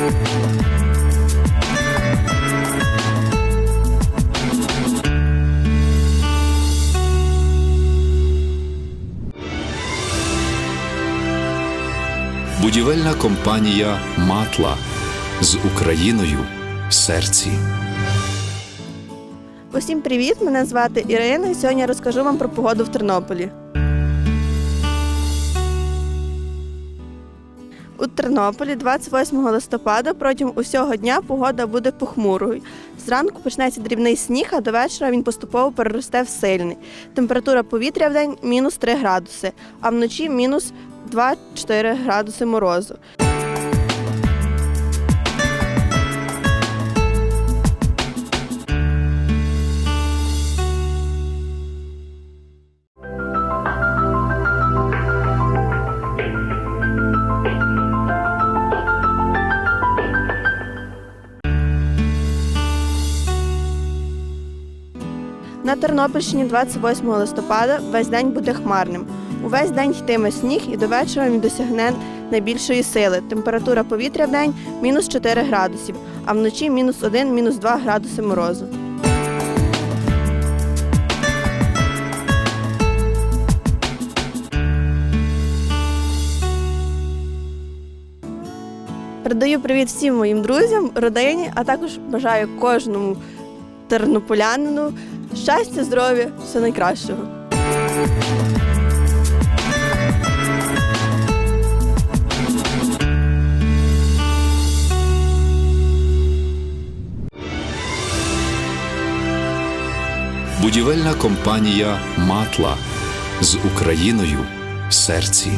Будівельна компанія Матла з Україною в серці. Усім привіт! Мене звати Ірина. і Сьогодні я розкажу вам про погоду в Тернополі. У Тернополі 28 листопада протягом усього дня погода буде похмурою. Зранку почнеться дрібний сніг, а до вечора він поступово переросте в сильний. Температура повітря в день мінус 3 градуси, а вночі мінус 2-4 градуси морозу. На Тернопільщині 28 листопада весь день буде хмарним. Увесь день йтиме сніг і до вечора він досягне найбільшої сили. Температура повітря в день мінус 4 градусів, а вночі мінус 1, мінус 2 градуси морозу. Передаю привіт всім моїм друзям, родині, а також бажаю кожному тернополянину щастя, здоров'я, все найкращого. Будівельна компанія Матла з Україною в серці.